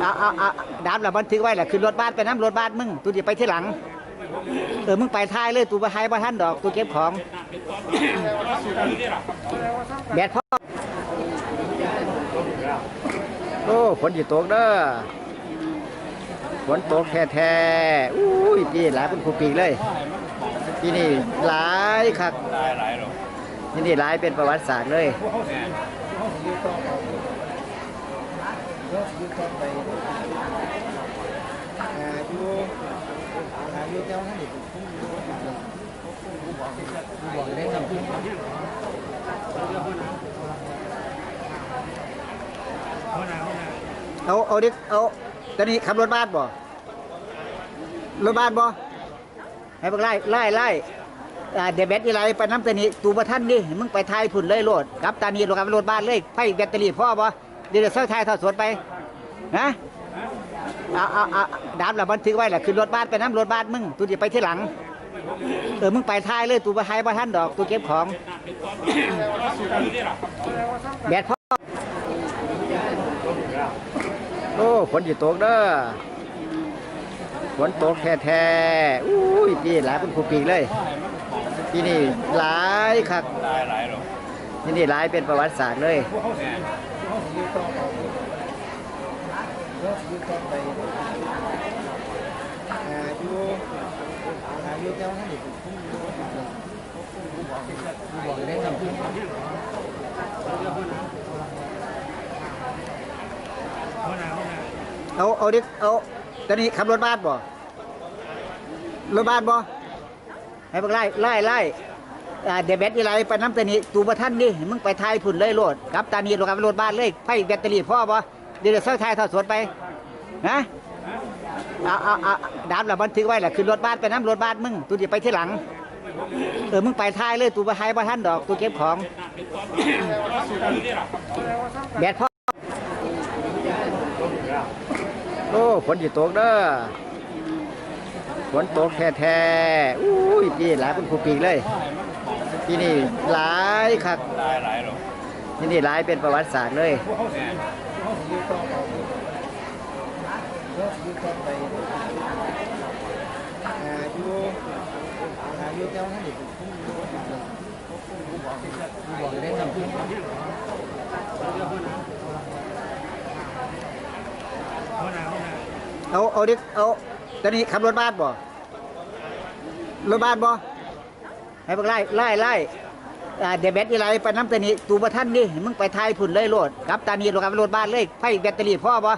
เอาเอาเอาดามแล้วบันทึกไว้แหละคือรถบ้านไปน้ำรถบ้านมึงตูจะไปที่หลัง เออมึงไปท้ายเลยตูไปท้ายบ้านดอกตูเก็บของแบดพ่อโอ้ฝนอยู่ตกเด้อฝนตกแท้ๆอุ้ยพี่หลายเป็นคูปีกเลยที่นี่หลายคักหลายหลายหร อกที่นี่หลายเป็นประวัติศาสตร์เลยเอาเอาดิเอาตอนนี้ขับรถบ้านบ่รถบ้านบ่ให้พวกไล่ไล่ไล่อ่าเดบิตอีไรไปน้ำตานี้ตูประท่านนี่มึงไปไทยพุ่นเลยโลดกับตานีรถกับรถบ้านเลยไฟแบตเตอรี่พ่อบ่เดี๋ยวเสื้อทยทอดสวนไป นะเอาเอาเอาดามแล้วบันทึกไว้แหละคือรถบ้านไปน้ำรถบ้านมึงตูจะไปที่หลัง เออมึงไปท้ายเลยตูไปทายบ้านดอกตูเก็บของแบตพ่อโอ้ฝนอยู่ตกเด้อฝนตกแท้ๆอุ้ยพี่หลายเป็นคูปีกเลยที่นี่หลายคักหลายหลายหรอกที่นี่หลายเป็นประวัติศาสตร์เลย เอาเอาดิเอาตอนนี้ขับรถบ้านบ่รถบ้านบ่ให้พวกไล่ไล่ไล่อ่าเดบิตอีไรไปน้ำตานี้ตูประท่านนี่มึงไปทายพุ่นเลยโลดกับตานีรถกับรถบ้านเลยไฟแบตเตอรี่พ่อบ่ เดี๋ยวเสื้อทายทอดสวนไปนะเอาเอาเอาดามแล้วบันทึกไว้แหละคือรถบ้านไปน้ำรถบ้านมึงตูจะไปที่หลัง เออมึงไปท้ายเลยตูไปทายบ้านดอกตูเก็บของแบตพ่อโอ้ฝนอยู่ตกเด้อฝนตกแท้ๆอุ้ยพี่หลายเป็นคูปีกเลยที่นี่หลายคักหลายหลยายหรอกที่นี่หลายเป็นประวัติศาสตร์เลยเอาเอาดิเอาตอนนี้ขับรถบ้านบ่รถบ้านบ่ให้พวกไล่ไล่ไล่ อ่าเดบิตอีไรไปน้ำตานี้ตูประท่านนี่มึงไปทายผุนเลยโลดกับตานีรถกับรถบ้านเลยไฟแบตเตอรี่พ่อบ่